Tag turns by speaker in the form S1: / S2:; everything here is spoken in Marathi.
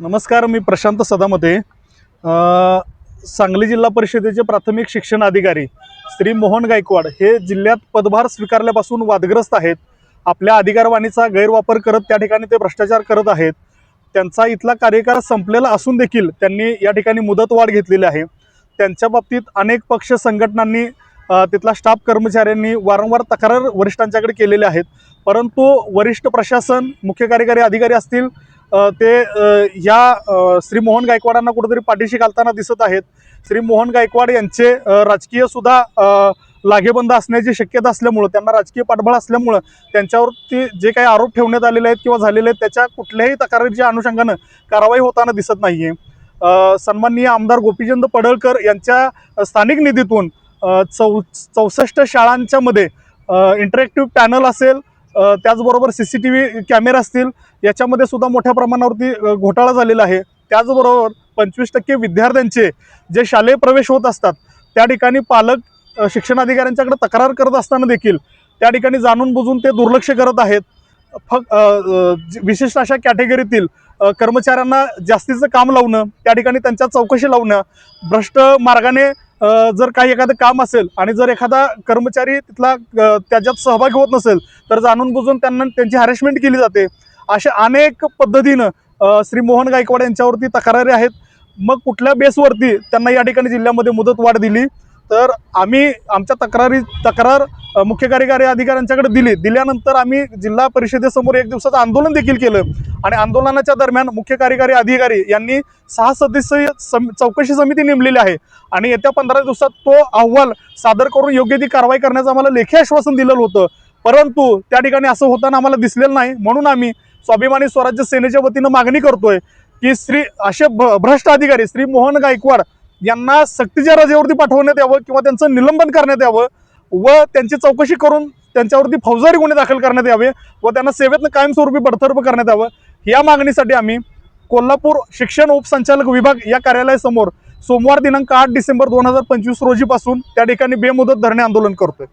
S1: नमस्कार मी प्रशांत सदामते. सांगली जिल्हा परिषदेचे प्राथमिक शिक्षण अधिकारी श्री मोहन गायकवाड हे जिल्ह्यात पदभार स्वीकारल्यापासून वादग्रस्त आहेत. आपल्या अधिकारवाणीचा गैरवापर करत त्या ठिकाणी ते भ्रष्टाचार करत आहेत. त्यांचा इथला कार्यकाळ संपलेला असून देखील त्यांनी या ठिकाणी मुदतवाढ घेतलेली आहे. त्यांच्या बाबतीत अनेक पक्ष संघटनांनी तिथला स्टाफ कर्मचाऱ्यांनी वारंवार तक्रार वरिष्ठांच्याकडे केलेल्या आहेत. परंतु वरिष्ठ प्रशासन मुख्य कार्यकारी अधिकारी असतील ते या श्री मोहन गायकवाडांना कुठेतरी पाठीशी घालताना दिसत आहेत. श्री मोहन गायकवाड यांचे राजकीय सुद्धा लागेबंद असण्याची शक्यता असल्यामुळं त्यांना राजकीय पाठबळ असल्यामुळं त्यांच्यावरती जे काही आरोप ठेवण्यात आलेले आहेत किंवा झालेले आहेत त्याच्या कुठल्याही तक्रारीच्या अनुषंगानं कारवाई होताना दिसत नाही आहे सन्माननीय आमदार गोपीचंद पडळकर यांच्या स्थानिक निधीतून चौ चौसष्ट शाळांच्यामध्ये इंटरॅक्टिव्ह पॅनल असेल त्याचबरोबर C C T V camera असतील याच्यामध्ये सुद्धा मोठ्या प्रमाणावरती घोटाळा झालेला आहे. त्याचबरोबर पंचवीस टक्के विद्यार्थ्यांचे जे शालेय प्रवेश होत असतात त्या ठिकाणी पालक शिक्षणाधिकाऱ्यांच्याकडे तक्रार करत असताना देखील त्या ठिकाणी जाणून बुजून ते दुर्लक्ष करत आहेत. फक्त विशिष्ट अशा कॅटेगरीतील कर्मचाऱ्यांना जास्तीचं काम लावणं त्या ठिकाणी त्यांच्या चौकशी लावणं भ्रष्ट मार्गाने जर काही एखादं काम असेल आणि जर एखादा कर्मचारी तिथला त्याच्यात सहभागी होत नसेल तर जाणून बुजून त्यांना त्यांची हॅरेसमेंट केली जाते. अशा अनेक पद्धतीनं श्री मोहन गायकवाड यांच्यावरती तक्रारी आहेत. मग कुठल्या बेसवरती त्यांना या ठिकाणी जिल्ह्यामध्ये मुदत वाढ दिली? तर आम्ही आमच्या तक्रारी तक्रार मुख्य कार्यकारी अधिकाऱ्यांच्याकडे दिली. दिल्यानंतर आम्ही जिल्हा परिषदेसमोर एक दिवसाचं आंदोलन देखील केलं. आणि आंदोलनाच्या दरम्यान मुख्य कार्यकारी अधिकारी यांनी सहा सदस्यीय सम चौकशी समिती नेमलेली आहे. आणि येत्या पंधरा दिवसात तो अहवाल सादर करून योग्य ती कारवाई करण्याचं आम्हाला लेखी आश्वासन दिलेलं होतं. परंतु त्या ठिकाणी असं होताना आम्हाला दिसलेलं नाही. म्हणून आम्ही स्वाभिमानी स्वराज्य सेनेच्या वतीनं मागणी करतोय की श्री असे भ- भ्रष्ट अधिकारी श्री मोहन गायकवाड यांना सक्तीच्या रजेवरती पाठवण्यात यावं किंवा त्यांचं निलंबन करण्यात यावं व त्यांची चौकशी करून त्यांच्यावरती फौजदारी गुन्हे दाखल करण्यात यावे व त्यांना सेवेतनं कायमस्वरूपी बडतर्फ करण्यात यावं. या मागणीसाठी आम्ही कोल्हापूर शिक्षण उपसंचालक विभाग या कार्यालयासमोर सोमवार दिनांक आठ डिसेंबर दोन हजार पंचवीस रोजीपासून त्या ठिकाणी बेमुदत धरणे आंदोलन करतोय.